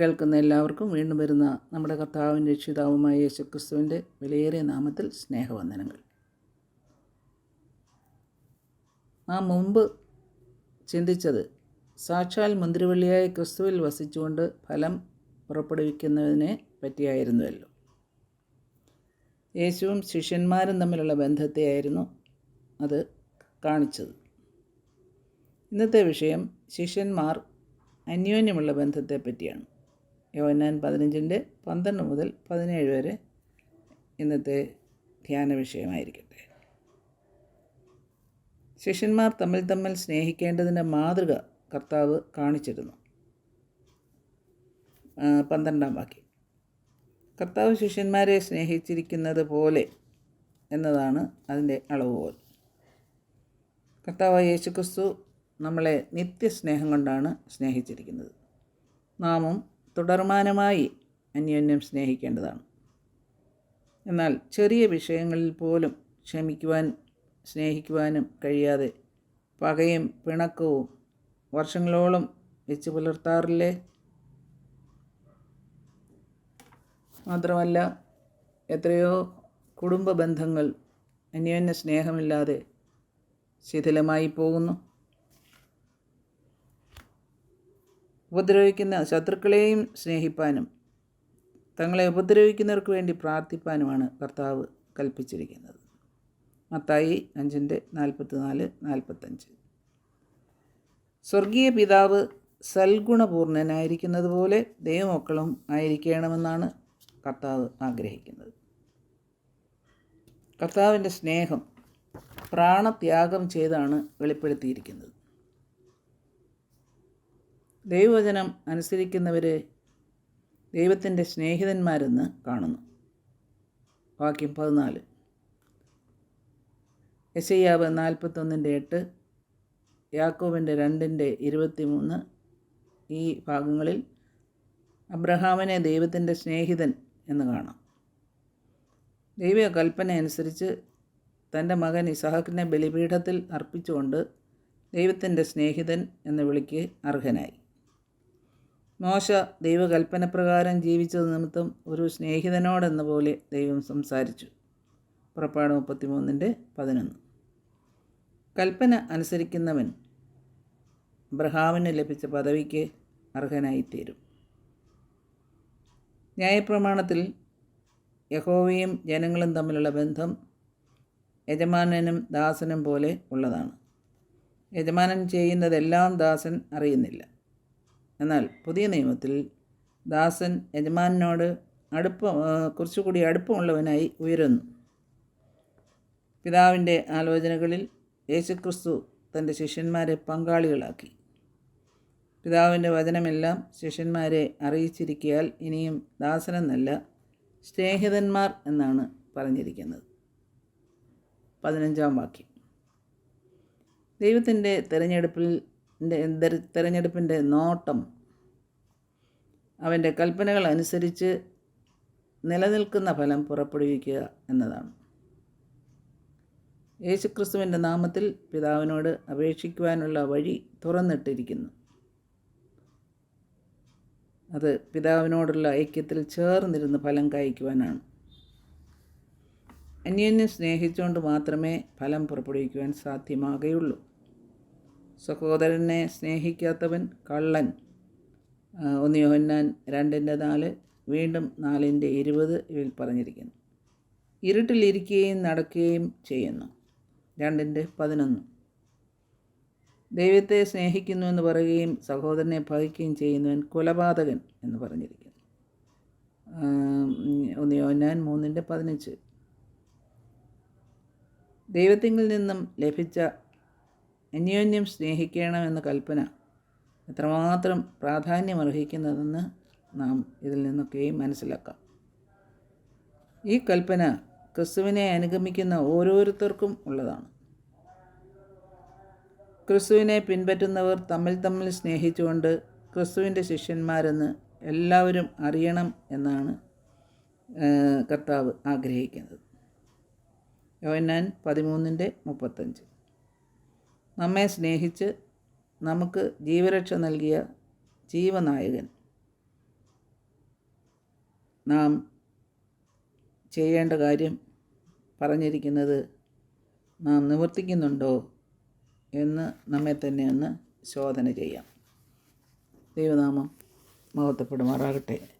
കേൾക്കുന്ന എല്ലാവർക്കും വീണ്ടും വരുന്ന നമ്മുടെ കർത്താവിന്റെ രക്ഷിതാവുമായ യേശുക്രിസ്തുവിന്റെ വിലയേറിയ നാമത്തിൽ സ്നേഹവന്ദനങ്ങൾ. നാം മുമ്പ് ചിന്തിച്ചത് സാക്ഷാൽ മുന്തിരിവള്ളിയായ ക്രിസ്തുവിൽ വസിച്ചുകൊണ്ട് ഫലം പുറപ്പെടുവിക്കുന്നതിനെ പറ്റിയായിരുന്നുവല്ലോ. യേശുവും ശിഷ്യന്മാരും തമ്മിലുള്ള ബന്ധത്തെയായിരുന്നു അത് കാണിച്ചത്. ഇന്നത്തെ വിഷയം ശിഷ്യന്മാർ അന്യോന്യമുള്ള ബന്ധത്തെ പറ്റിയാണ് യോഹന്നാൻ പതിനഞ്ചിന്റെ പന്ത്രണ്ട് മുതൽ പതിനേഴ് വരെ ഇന്നത്തെ ധ്യാന വിഷയമായിരിക്കട്ടെ. ശിഷ്യന്മാർ തമ്മിൽ തമ്മിൽ സ്നേഹിക്കേണ്ടതിന്റെ മാതൃക കർത്താവ് കാണിച്ചിരുന്നു. പന്ത്രണ്ടാം വാക്യം. കർത്താവ് ശിഷ്യന്മാരെ സ്നേഹിച്ചിരിക്കുന്നത് പോലെ എന്നതാണ് അതിന്റെ അളവുകോൽ. കർത്താവ് യേശുക്രിസ്തു നമ്മളെ നിത്യസ്നേഹം കൊണ്ടാണ് സ്നേഹിച്ചിരിക്കുന്നത്. നാമും തുടർമാനമായി അന്യോന്യം സ്നേഹിക്കേണ്ടതാണ്. എന്നാൽ ചെറിയ വിഷയങ്ങളിൽ പോലും ക്ഷമിക്കുവാൻ സ്നേഹിക്കുവാനും കഴിയാതെ പകയും പിണക്കവും വർഷങ്ങളോളം വെച്ച് പുലർത്താറില്ലേ? മാത്രമല്ല എത്രയോ കുടുംബ ബന്ധങ്ങൾ അന്യോന്യ സ്നേഹമില്ലാതെ ശിഥിലമായി പോകുന്നു ഉപദ്രവിക്കുന്ന ശത്രുക്കളെയും സ്നേഹിപ്പാനും തങ്ങളെ ഉപദ്രവിക്കുന്നവർക്ക് വേണ്ടി പ്രാർത്ഥിപ്പാനുമാണ് കർത്താവ് കൽപ്പിച്ചിരിക്കുന്നത്. മത്തായി അഞ്ചിന്റെ നാൽപ്പത്തി നാല് നാൽപ്പത്തഞ്ച്. സ്വർഗീയ പിതാവ് സൽഗുണപൂർണനായിരിക്കുന്നത് പോലെ ദൈവമക്കളും ആയിരിക്കണമെന്നാണ് കർത്താവ് ആഗ്രഹിക്കുന്നത്. കർത്താവിന്റെ സ്നേഹം പ്രാണത്യാഗം ചെയ്താണ് വെളിപ്പെടുത്തിയിരിക്കുന്നത്. ദൈവവചനം അനുസരിക്കുന്നവരെ ദൈവത്തിന്റെ സ്നേഹിതന്മാരെന്ന് കാണുന്നു. വാക്യം പതിനാല്. യശയ്യാവ് നാൽപ്പത്തൊന്നിന്റെ എട്ട് യാക്കോവിന്റെ രണ്ടിന്റെ ഇരുപത്തി മൂന്ന് ഈ ഭാഗങ്ങളിൽ അബ്രഹാമിനെ ദൈവത്തിന്റെ സ്നേഹിതൻ എന്ന് കാണാം. ദൈവിക കൽപ്പന അനുസരിച്ച് തന്റെ മകൻ ഇസഹാക്കിനെ ബലിപീഠത്തിൽ അർപ്പിച്ചുകൊണ്ട് ദൈവത്തിന്റെ സ്നേഹിതൻ എന്ന് വിളിക്ക് അർഹനായി. മോശ ദൈവകൽപ്പനപ്രകാരം ജീവിച്ചത് നിമിത്തം ഒരു സ്നേഹിതനോടെന്ന പോലെ ദൈവം സംസാരിച്ചു. പുറപ്പാട് മുപ്പത്തിമൂന്നിന്റെ പതിനൊന്ന്. കൽപ്പന അനുസരിക്കുന്നവൻ അബ്രഹാമിന് ലഭിച്ച പദവിക്ക് അർഹനായിത്തീരും. ന്യായപ്രമാണത്തിൽ യഹോവയും ജനങ്ങളും തമ്മിലുള്ള ബന്ധം യജമാനനും ദാസനും പോലെ ഉള്ളതാണ്. യജമാനൻ ചെയ്യുന്നതെല്ലാം ദാസൻ അറിയുന്നില്ല. എന്നാൽ പുതിയ നിയമത്തിൽ ദാസൻ യജമാനോട് അടുപ്പം കുറച്ചുകൂടി അടുപ്പമുള്ളവനായി ഉയരുന്നു. പിതാവിന്റെ ആലോചനകളിൽ യേശുക്രിസ്തു തന്റെ ശിഷ്യന്മാരെ പങ്കാളികളാക്കി. പിതാവിന്റെ വചനമെല്ലാം ശിഷ്യന്മാരെ അറിയിച്ചിരിക്കിയാൽ ഇനിയും ദാസനെന്നല്ല സ്നേഹിതന്മാർ എന്നാണ് പറഞ്ഞിരിക്കുന്നത്. പതിനഞ്ചാം വാക്യം. ദൈവത്തിന്റെ തിരഞ്ഞെടുപ്പിൽ തിരഞ്ഞെടുപ്പിന്റെ നോട്ടം. അവന്റെ കൽപ്പനകൾ അനുസരിച്ച് നിലനിൽക്കുന്ന ഫലം പുറപ്പെടുവിക്കുക എന്നതാണ്. യേശുക്രിസ്തുവിന്റെ നാമത്തിൽ പിതാവിനോട് അപേക്ഷിക്കുവാനുള്ള വഴി തുറന്നിട്ടിരിക്കുന്നു. അത് പിതാവിനോടുള്ള ഐക്യത്തിൽ ചേർന്നിരുന്ന് ഫലം കായ്ക്കുവാനാണ്. അന്യോന്യം സ്നേഹിച്ചുകൊണ്ട് മാത്രമേ ഫലം പുറപ്പെടുവിക്കുവാൻ സാധ്യമാകുകയുള്ളൂ സഹോദരനെ സ്നേഹിക്കാത്തവൻ കള്ളൻ. ഒന്ന് യോഹന്നാൻ രണ്ടിന്റെ നാല് വീണ്ടും നാലിന്റെ ഇരുപത് ഇവയിൽ പറഞ്ഞിരിക്കുന്നു. ഇരുട്ടിലിരിക്കുകയും നടക്കുകയും ചെയ്യുന്നു. രണ്ടിന്റെ പതിനൊന്ന്. ദൈവത്തെ സ്നേഹിക്കുന്നു എന്ന് പറയുകയും സഹോദരനെ ഭവിക്കുകയും ചെയ്യുന്നവൻ കൊലപാതകൻ എന്ന് പറഞ്ഞിരിക്കുന്നു. ഒന്ന് യോഹന്നാൻ മൂന്നിന്റെ പതിനഞ്ച്. ദൈവത്തിങ്കിൽ നിന്നും ലഭിച്ച അന്യോന്യം സ്നേഹിക്കണമെന്ന കൽപ്പന എത്രമാത്രം പ്രാധാന്യമർഹിക്കുന്നതെന്ന് നാം ഇതിൽ നിന്നൊക്കെയും മനസ്സിലാക്കാം. ഈ കൽപ്പന ക്രിസ്തുവിനെ അനുഗമിക്കുന്ന ഓരോരുത്തർക്കും ഉള്ളതാണ്. ക്രിസ്തുവിനെ പിൻപറ്റുന്നവർ തമ്മിൽ തമ്മിൽ സ്നേഹിച്ചുകൊണ്ട് ക്രിസ്തുവിന്റെ ശിഷ്യന്മാരെന്ന് എല്ലാവരും അറിയണം എന്നാണ് കർത്താവ് ആഗ്രഹിക്കുന്നത്. യോഹന്നാൻ പതിമൂന്നിന്റെ മുപ്പത്തഞ്ച്. നമ്മെ സ്നേഹിച്ച് നമുക്ക് ജീവരക്ഷ നൽകിയ ജീവനായകൻ. നാം ചെയ്യേണ്ട കാര്യം പറഞ്ഞിരിക്കുന്നത് നാം നിവർത്തിക്കുന്നുണ്ടോ എന്ന് നമ്മെ തന്നെ ഒന്ന് ശോധന ചെയ്യാം. ദൈവനാമം മഹത്വപ്പെടുമാറാകട്ടെ.